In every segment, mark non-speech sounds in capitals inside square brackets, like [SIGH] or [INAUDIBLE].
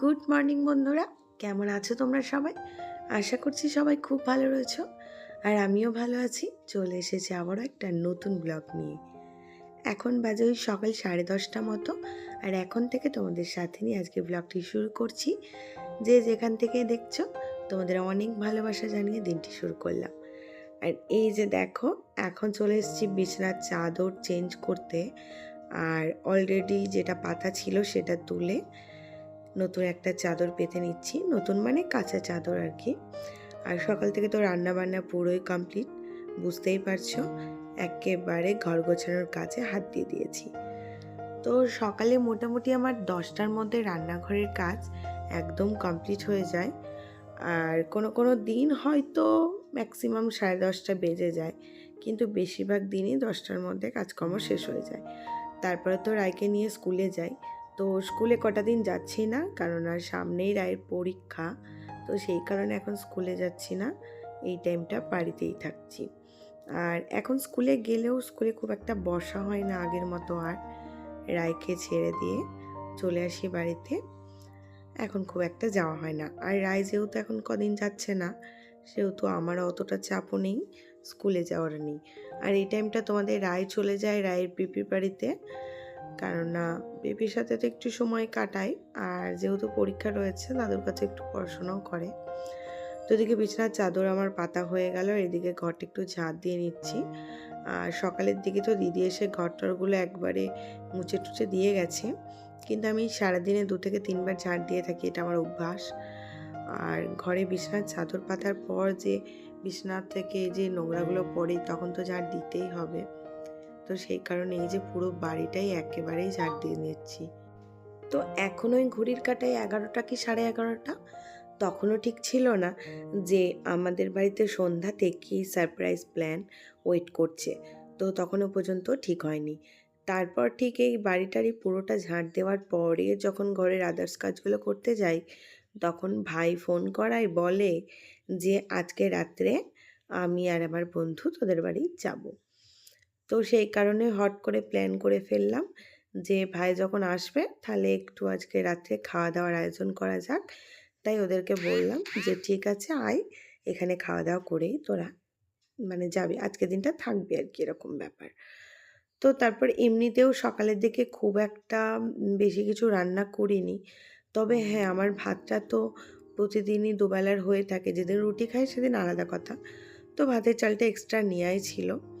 Good morning বন্ধুরা। কেমন আছো তোমরা সবাই? আশা করছি সবাই খুব ভালো রয়েছো, আর আমিও ভালো আছি। চলে এসেছি আবারও একটা নতুন ব্লগ নিয়ে। এখন বাজে ওই সকাল সাড়ে দশটা মতো, আর এখন থেকে তোমাদের সাথে নিয়ে আজকে ব্লগটি শুরু করছি। যে যেখান থেকে দেখছ, তোমাদের অনেক ভালোবাসা জানিয়ে দিনটি শুরু করলাম। আর এই যে দেখো, এখন চলে এসেছি বিছনার চাদর চেঞ্জ করতে, আর অলরেডি যেটা পাতা ছিল সেটা তুলে নতুন একটা চাদর পেতে নিচ্ছি। নতুন মানে কাঁচা চাদর আর কি আর সকাল থেকে তো রান্না বান্না পুরোই কমপ্লিট বুঝতেই পারছ। একেবারে ঘর গোছানোর কাজে হাত দিয়ে দিয়েছি। তো সকালে মোটামুটি আমার দশটার মধ্যে রান্নাঘরের কাজ একদম কমপ্লিট হয়ে যায়। আর কোনো কোনো দিন হয়তো ম্যাক্সিমাম সাড়ে দশটা বেজে যায়, কিন্তু বেশিরভাগ দিনই দশটার মধ্যে কাজকর্ম শেষ হয়ে যায়। তারপরে তো রায়কে নিয়ে স্কুলে যাই। তো স্কুলে কটা দিন যাচ্ছি না, কারণ আর সামনেই রায়ের পরীক্ষা, তো সেই কারণে এখন স্কুলে যাচ্ছি না, এই টাইমটা বাড়িতেই থাকছি। আর এখন স্কুলে গেলেও স্কুলে খুব একটা বসা হয় না আগের মতো আর, রায়কে ছেড়ে দিয়ে চলে আসি বাড়িতে, এখন খুব একটা যাওয়া হয় না। আর রায় যেহেতু এখন কদিন যাচ্ছে না, সেহেতু আমার অতটা চাপও নেই, স্কুলে যাওয়ার নেই। আর এই টাইমটা তোমাদের রায় চলে যায় রায়ের পিপির বাড়িতে কারণ না বেবির সাথে তো একটু সময় কাটাই আর যেহেতু পরীক্ষা রয়েছে, দাদুর কাছে একটু পড়াশোনাও করে। তো এদিকে বিছানার চাদর আমার পাতা হয়ে গেল এদিকে ঘরটা একটু ঝাঁট দিয়ে নিচ্ছি। আর সকালের দিকে তো দিদি এসে ঘর টরগুলো একবারে মুছে টুচে দিয়ে গেছে। কিন্তু আমি সারাদিনে দু থেকে তিনবার ঝাঁট দিয়ে থাকি, এটা আমার অভ্যাস। আর ঘরে বিছানার চাদর পাতার পর যে বিছানার থেকে যে নোংরাগুলো পড়ে, তখন তো ঝাঁট দিতেই হবে। তো সেই কারণে এই যে পুরো বাড়িটাই একেবারেই ঝাড় দিয়ে নিচ্ছি তো এখন ওই ঘড়ির কাটায় এগারোটা কি সাড়ে এগারোটা? তখনও ঠিক ছিল না যে আমাদের বাড়িতে সন্ধ্যাতে কি সারপ্রাইজ প্ল্যান ওয়েট করছে। তো তখনও পর্যন্ত ঠিক হয়নি। তারপর ঠিক এই বাড়িটারই পুরোটা ঝাঁট দেওয়ার পরে যখন ঘরের আদার্স কাজগুলো করতে যাই, তখন ভাই ফোন করায়, বলে যে আজকে রাত্রে আমি আর আমার বন্ধু তোদের বাড়ি যাব। তো সেই কারণে হট করে প্ল্যান করে ফেললাম যে ভাই যখন আসবে তাহলে একটু আজকে রাত্রে খাওয়া দাওয়ার আয়োজন করা যাক। তাই ওদেরকে বললাম যে ঠিক আছে আয় এখানে খাওয়া দাওয়া করেই তোরা মানে যাবে। আজকে দিনটা থাকবে আর কি এরকম ব্যাপার। তো তারপর এমনিতেও সকালের দিকে খুব একটা বেশি কিছু রান্না করিনি। তবে হ্যাঁ আমার ভাতটা তো প্রতিদিনই দুবেলার হয়ে থাকে। যেদিন রুটি খাই সেদিন আলাদা কথা। তো ভাতের চালটা এক্সট্রা নেওয়াই ছিল।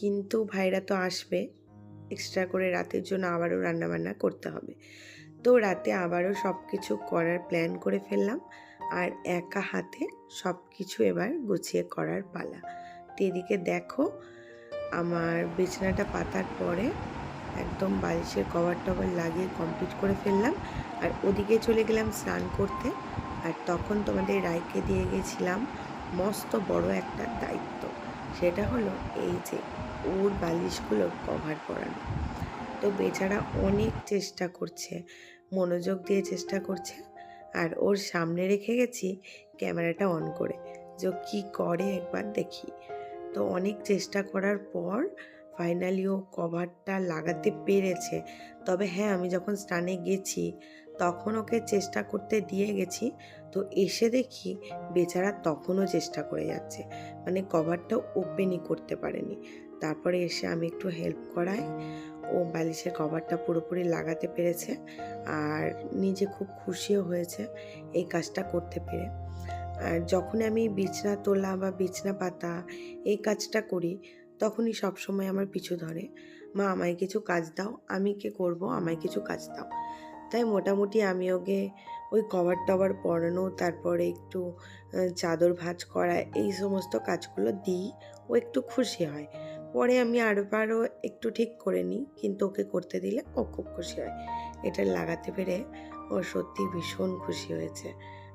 কিন্তু ভাইরা তো আসবে। এক্সট্রা করে রাতের জন্য আবারও রান্নাবান্না করতে হবে। তো রাতে আবারও সব কিছু করার প্ল্যান করে ফেললাম। আর একা হাতে সব কিছু এবার গুছিয়ে করার পালা। তো এদিকে দেখো, আমার বিছানাটা পাতার পরে একদম বালিশের কভার টভার লাগিয়ে কমপ্লিট করে ফেললাম। আর ওদিকে চলে গেলাম স্নান করতে। আর তখন তোমাদের রায়কে দিয়ে গেছিলাম মস্ত বড় একটা দায়িত্ব। সেটা হলো এই যে ওর বালিশগুলো কভার করানো। তো বেচারা অনেক চেষ্টা করছে, মনোযোগ দিয়ে চেষ্টা করছে। আর ওর সামনে রেখে গেছি ক্যামেরাটা অন করে, যে কী করে একবার দেখি। তো অনেক চেষ্টা করার পর ফাইনালি ও কভারটা লাগাতে পেরেছে। তবে হ্যাঁ আমি যখন স্টানে গেছি, তখন ওকে চেষ্টা করতে দিয়ে গেছি। তো এসে দেখি বেচারা তখনও চেষ্টা করে যাচ্ছে। মানে কভারটা ওপেনই করতে পারেনি। তারপরে এসে আমি একটু হেল্প করাই। ও বালিশের কভারটা পুরোপুরি লাগাতে পেরেছে আর নিজে খুব খুশিও হয়েছে এই কাজটা করতে পেরে। আর যখন আমি বিছনা তোলা বা বিছনা পাতা এই কাজটা করি, তখনই সবসময় আমার পিছু ধরে, মা, আমায় কিছু কাজ দাও, আমি কে করব? আমায় কিছু কাজ দাও। তাই মোটামুটি আমি ওকে ওই কভার টভার পরানো, তারপরে একটু চাদর ভাজ করা, এই সমস্ত কাজগুলো দিই। ও একটু খুশি হয়। পরে আমি আরও একটু ঠিক করে নিই, কিন্তু ওকে করতে দিলে ও খুব খুশি হয়। এটা লাগাতে পেরে ও সত্যি ভীষণ খুশি হয়েছে।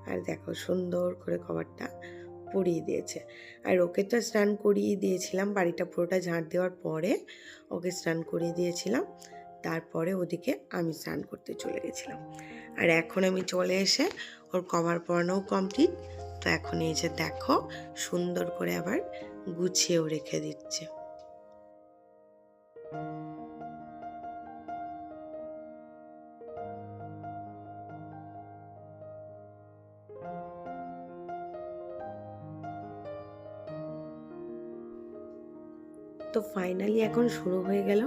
আর দেখো সুন্দর করে কভারটা পরিয়ে দিয়েছে। আর ওকে তো স্নান করিয়ে দিয়েছিলাম, বাড়িটা পুরোটা ঝাঁট দেওয়ার পরে ওকে স্নান করিয়ে দিয়েছিলাম। তারপরে ওদিকে আমি স্নান করতে চলে গেছিলাম। আর এখন আমি চলে এসে ওর কভার পরানোও কমপ্লিট। তো এখন এই যে দেখো, সুন্দর করে আবার গুছিয়েও রেখে দিচ্ছে। তো ফাইনালি এখন শুরু হয়ে গেল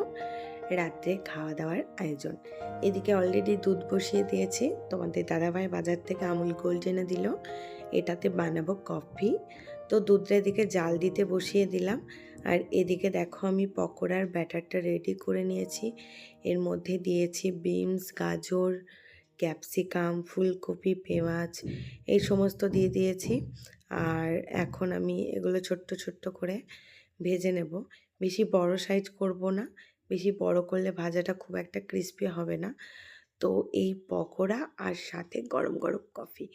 রাত্রে খাওয়া দাওয়ার আয়োজন। এদিকে অলরেডি দুধ বসিয়ে দিয়েছি। তোমাদের দাদাভাই বাজার থেকে আমুল গোল্ড এনে দিল। এটাতে বানাবো কফি। তো দুধটা এদিকে জাল দিতে বসিয়ে দিলাম। আর এদিকে দেখো আমি পকোড়ার ব্যাটারটা রেডি করে নিয়েছি। এর মধ্যে দিয়েছি বিনস গাজর ক্যাপসিকাম ফুলকপি, পেঁয়াজ, এই সমস্ত দিয়ে দিয়েছি। আর এখন আমি এগুলো ছোট্ট ছোট্ট করে ভেজে নেব। বেশি বড় সাইজ করব না। বেশি বড় করলে ভাজাটা খুব একটা ক্রিস্পি হবে না। তো এই পকোড়া আর সাথে গরম গরম কফি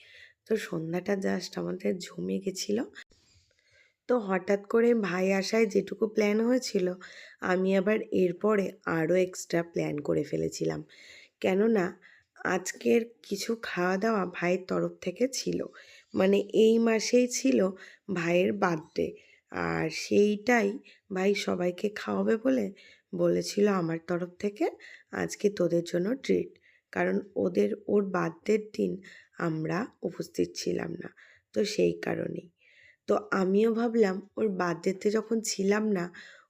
তো সন্ধ্যাটা জাস্ট আমাদের জমে গেছিল। তো হঠাৎ করে ভাই আসায় যেটুকু প্ল্যান হয়েছিল, আমি আবার এরপরে আরও এক্সট্রা প্ল্যান করে ফেলেছিলাম। কেননা, আজকের কিছু খাওয়া দাওয়া ভাইয়ের তরফ থেকে ছিল। মানে এই মাসেই ছিল ভাইয়ের বার্থডে আর সেইটাই ভাই সবাইকে খাওয়াবে বলে বলেছিল আমার তরফ থেকে আজকে তোদের জন্য ট্রিট কারণ ওদের, ওর বার্থডের দিন আমরা উপস্থিত ছিলাম না, তো সেই কারণেই। তো আমিও ভাবলাম ওর বার্থডেতে যখন ছিলাম না,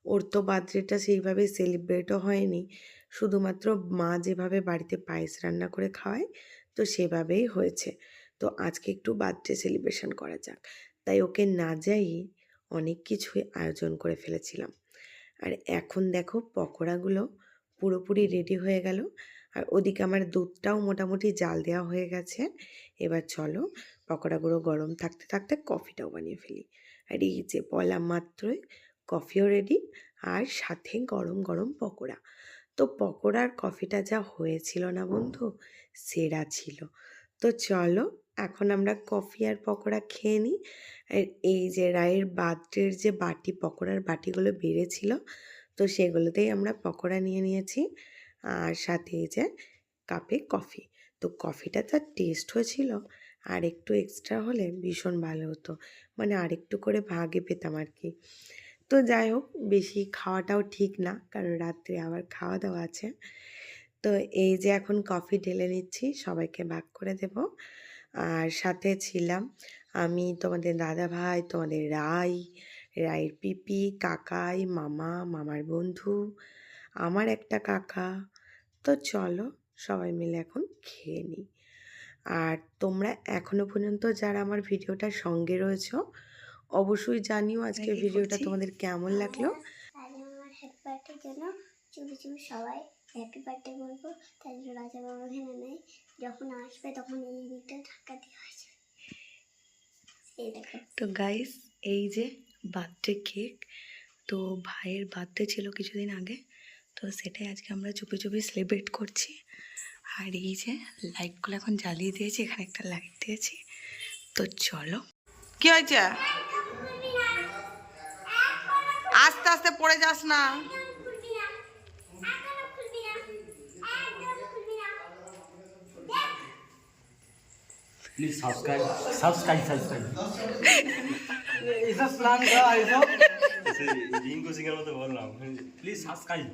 ওর তো বার্থডেটা সেইভাবে সেলিব্রেটও হয়নি, শুধুমাত্র মা যেভাবে বাড়িতে পায়েস রান্না করে খাওয়ায়, তো সেভাবেই হয়েছে। তো আজকে একটু বার্থডে সেলিব্রেশন করা যাক। তাই ওকে না যাই অনেক কিছুই আয়োজন করে ফেলেছিলাম। আর এখন দেখো পকোড়াগুলো পুরোপুরি রেডি হয়ে গেল। আর ওদিকে আমার দুধটাও মোটামুটি জাল দেওয়া হয়ে গেছে। এবার চলো পকোড়াগুলো গরম থাকতে থাকতে কফিটাও বানিয়ে ফেলি। আর এই যে বলা মাত্রই কফিও রেডি আর সাথে গরম গরম পকোড়া। তো পকোড়ার কফিটা যা হয়েছিল না বন্ধু? সেরা ছিল। তো চলো এখন আমরা কফি আর পকোড়া খেয়ে নিই। আর এই যে রায়ের বার্থডের যে বাটি, পকোড়ার বাটিগুলো বেড়েছিল, তো সেগুলোতেই আমরা পকোড়া নিয়ে নিয়েছি। আর সাথে এই যে কাপে কফি। তো কফিটা তার টেস্ট হয়েছিল। আর একটু এক্সট্রা হলে ভীষণ ভালো হতো। মানে আরেকটু করে ভাগে পেতাম আর কি। তো যাই হোক, বেশি খাওয়াটাও ঠিক না, কারণ রাত্রে আবার খাওয়া দাওয়া আছে। তো এই যে এখন কফি ঢেলে নিচ্ছি, সবাইকে ভাগ করে দেব। আর সাথে ছিলাম আমি তোমাদের দাদা ভাই তোমাদের রাই রায়ের পিপি কাকাই মামা মামার বন্ধু আমার একটা কাকা। তো চলো সবাই মিলে এখন খেয়ে নিই। আর তোমরা এখনও পর্যন্ত যারা আমার ভিডিওটার সঙ্গে রয়েছো অবশ্যই জানিও আজকের ভিডিওটা তোমাদের কেমন লাগল। জন্য সবাই হ্যাপি বার্থডে বলব। তাই জন্য রাজা বাবা ভেঙে নেয় যখন আসবে তখন এই দিকটা ধাক্কা এই দেখো। তো গাইস এই যে বার্থডে কেক তো ভাইয়ের বার্থডে ছিল কিছুদিন আগে। তো সেটাই আজকে আমরা চুপি চুপি সেলিব্রেট করছি। আর এই যে লাইটগুলো এখন জ্বালিয়ে দিয়েছি এখানে একটা লাইট দিয়েছি। তো চলো। কি হয়েছে? আস্তে আস্তে পড়ে যাস না। Please subscribe, subscribe, subscribe. Rinku Singh এর মতো বললাম Please subscribe.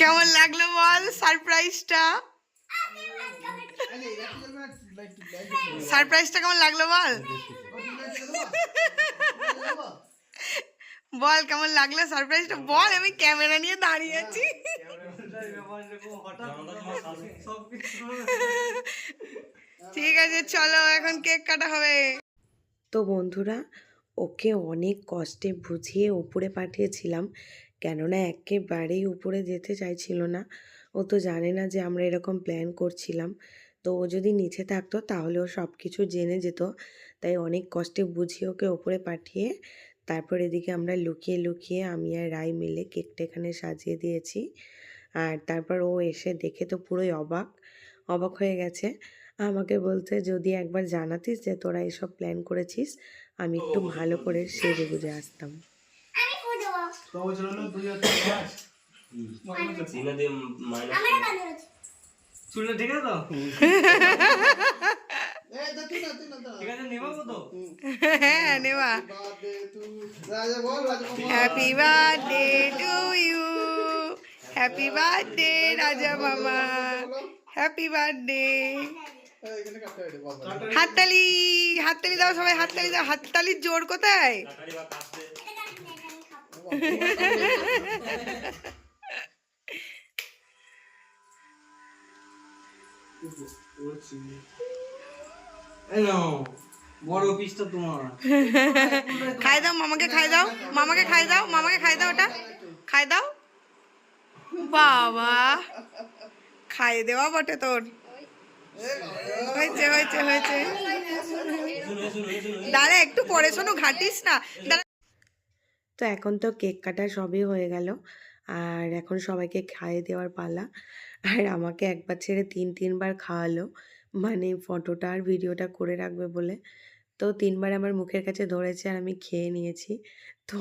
কেমন লাগল বল সারপ্রাইজটা সারপ্রাইজটা কেমন লাগল বল বল কেমন লাগল? সারপ্রাইজটা বল আমি ক্যামেরা নিয়ে দাঁড়িয়ে আছি। ঠিক আছে চলো এখন কেক কাটা হবে। তো বন্ধুরা ওকে অনেক কষ্টে বুঝিয়ে উপরে পাঠিয়েছিলাম কেননা একেবারেই উপরে যেতে চাইছিল না। ও তো জানে না যে আমরা এরকম প্ল্যান করছিলাম। তো ও যদি নিচে থাকতো তাহলে ও সব কিছু জেনে যেত। তাই অনেক কষ্টে বুঝিয়ে ওকে ওপরে পাঠিয়ে তারপর এদিকে আমরা লুকিয়ে লুকিয়ে আমি আর রাই মিলে কেকটা এখানে সাজিয়ে দিয়েছি। আর তারপর ও এসে দেখে তো পুরোই অবাক। অবাক হয়ে গেছে। আমাকে বলতে যদি একবার জানাতিস যে তোরা এসব প্ল্যান করেছিস আমি একটু ভালো করে সেজে গুজে আসতাম। চুলটা ঠিক আছে তো? [LAUGHS] হ্যাঁ নেবা। Happy birthday to you happy birthday Raja মামা। হ্যাপি বার্থডে হাততালি হাততালি দাও সবাই হাততালি দাও। হাততালির জোর কোথায়? তাড়াতাড়ি বা কাটতে এই নাও তোমার। খাই দাও মামাকে খাই দাও মামাকে খাই দাও মামাকে খাই দাও ওটা খাই দাও। বাবা খাই দেওয়া বটে তোর। হয়েছে হয়েছে হয়েছে। দাঁড়া একটু পরে শোনো ঘাটিস না। দাঁড়া। তো এখন তো কেক কাটা সবই হয়ে গেল আর এখন সবাইকে খাইয়ে দেওয়ার পালা। আর আমাকে একবার ছেড়ে তিন তিনবার খাওয়ালো। মানে ফটোটা আর ভিডিওটা করে রাখবে বলে। তো তিনবার আমার মুখের কাছে ধরেছে আর আমি খেয়ে নিয়েছি। তো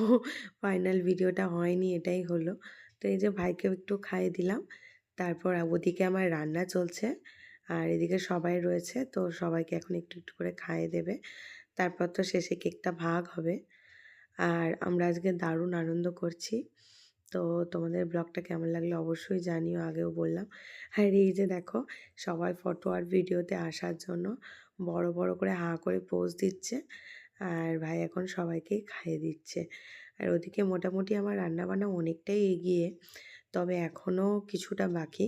ফাইনাল ভিডিওটা হয়নি, এটাই হলো। তো এই যে ভাইকেও একটু খাইয়ে দিলাম। তারপর ওদিকে আমার রান্না চলছে আর এদিকে সবাই রয়েছে। তো সবাইকে এখন একটু একটু করে খাইয়ে দেবে। তারপর তো শেষে কেকটা ভাগ হবে। আর আমরা আজকে দারুণ আনন্দ করছি। তো তোমাদের ব্লগটা কেমন লাগল অবশ্যই জানিও, আগেও বললাম। আর এই যে দেখো, সবাই ফটো আর ভিডিওতে আসার জন্য বড় বড় করে হাঁ করে পোজ দিচ্ছে আর ভাই এখন সবাইকে খাইয়ে দিচ্ছে। আর ওদিকে মোটামুটি আমার রান্নাবান্না অনেকটাই এগিয়ে, তবে এখনও কিছুটা বাকি।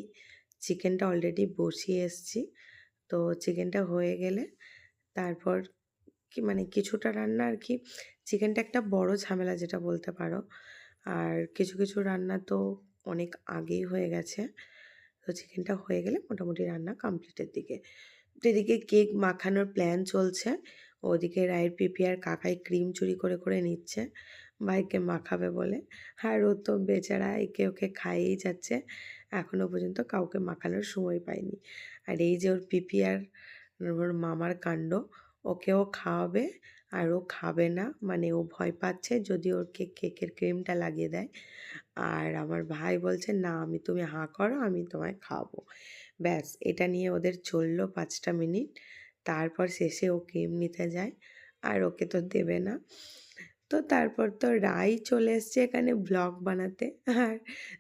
চিকেনটা অলরেডি বসিয়ে এসছি, তো চিকেনটা হয়ে গেলে তারপর কি মানে কিছুটা রান্না আর কি। চিকেনটা একটা বড় ঝামেলা যেটা বলতে পারো আর কিছু কিছু রান্না তো অনেক আগেই হয়ে গেছে। তো চিকেনটা হয়ে গেলে মোটামুটি রান্না কমপ্লিটের দিকে। তো এদিকে কেক মাখানোর প্ল্যান চলছে। ওদিকে রায়ের পিপি আর কাকাই ক্রিম চুরি করে করে নিচ্ছে। ভাইকে মাখাবে বলে। আর ও তো বেচারা একে ওকে খাইয়েই যাচ্ছে। এখনও পর্যন্ত কাউকে মাখানোর সময় পায়নি। আর এই যে ওর পিপি আর ওর মামার কাণ্ড, ওকেও খাওয়াবে। আর ও খাবে না। মানে ও ভয় পাচ্ছে যদি ওকে কেকের ক্রিমটা লাগিয়ে দেয়। আর আমার ভাই বলছে, না, আমি, তুমি হাঁ করো, আমি তোমায় খাব ব্যাস, এটা নিয়ে ওদের চলল পাঁচটা মিনিট। তারপর শেষে ও ক্রিম নিতে যায়। আর ওকে তো দেবে না। তো তারপর তো রাই চলে এসছে এখানে ব্লগ বানাতে। আর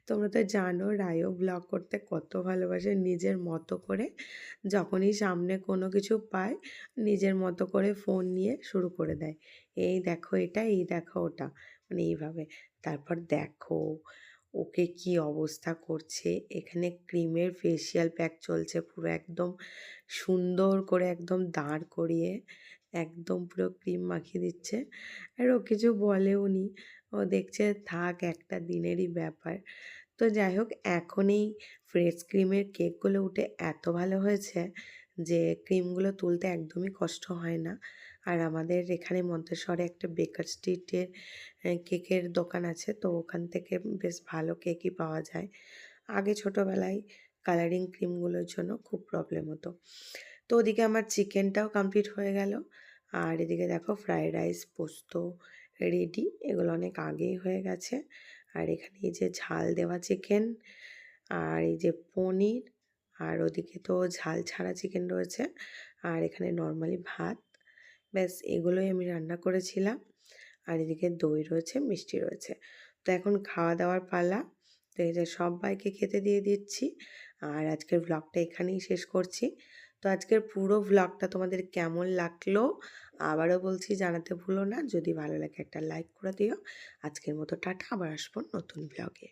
তোমরা তো জানো রায়ও ব্লগ করতে কত ভালোবাসে নিজের মতো করে। যখনই সামনে কোনো কিছু পায়, নিজের মতো করে ফোন নিয়ে শুরু করে দেয়। এই দেখো এটা, এই দেখো ওটা মানে এইভাবে। তারপর দেখো ওকে কি অবস্থা করছে। এখানে ক্রিমের ফেসিয়াল প্যাক চলছে পুরো একদম সুন্দর করে একদম দাঁড় করিয়ে। একদম পুরো ক্রিম মাখিয়ে দিচ্ছে। আর ও কিছু বলেও নি। ও দেখছে থাক একটা দিনেরই ব্যাপার। তো যাই হোক, এখন এই ফ্রেশ ক্রিমের কেকগুলো উঠে এত ভালো হয়েছে যে ক্রিমগুলো তুলতে একদমই কষ্ট হয় না। আর আমাদের এখানে মন্তেশ্বরে একটা বেকার স্ট্রিটের কেকের দোকান আছে, তো ওখান থেকে বেশ ভালো কেকই পাওয়া যায়। আগে ছোটোবেলায় কালারিং ক্রিমগুলোর জন্য খুব প্রবলেম হতো। তো ওদিকে আমার চিকেনটাও কমপ্লিট হয়ে গেল। আর এদিকে দেখো ফ্রায়েড রাইস পোস্ত, রেডি। এগুলো অনেক আগেই হয়ে গেছে। আর এখানে এই যে ঝাল দেওয়া চিকেন আর এই যে পনির আর ওদিকে তো ঝাল ছাড়া চিকেন রয়েছে। আর এখানে নর্মালি ভাত। ব্যাস, এগুলোই আমি রান্না করেছিলাম। আর এদিকে দই রয়েছে, মিষ্টি রয়েছে। তো এখন খাওয়া দাওয়ার পালা। তো এই যে সবাইকে খেতে দিয়ে দিচ্ছি। আর আজকের ভ্লগটা এখানেই শেষ করছি। তো আজকের পুরো ভ্লগটা তোমাদের কেমন লাগল? আবারও বলছি, জানাতে ভুলো না। যদি ভালো লাগে একটা লাইক করে দিও। আজকের মতো টাটা। আবার আসব নতুন ব্লগে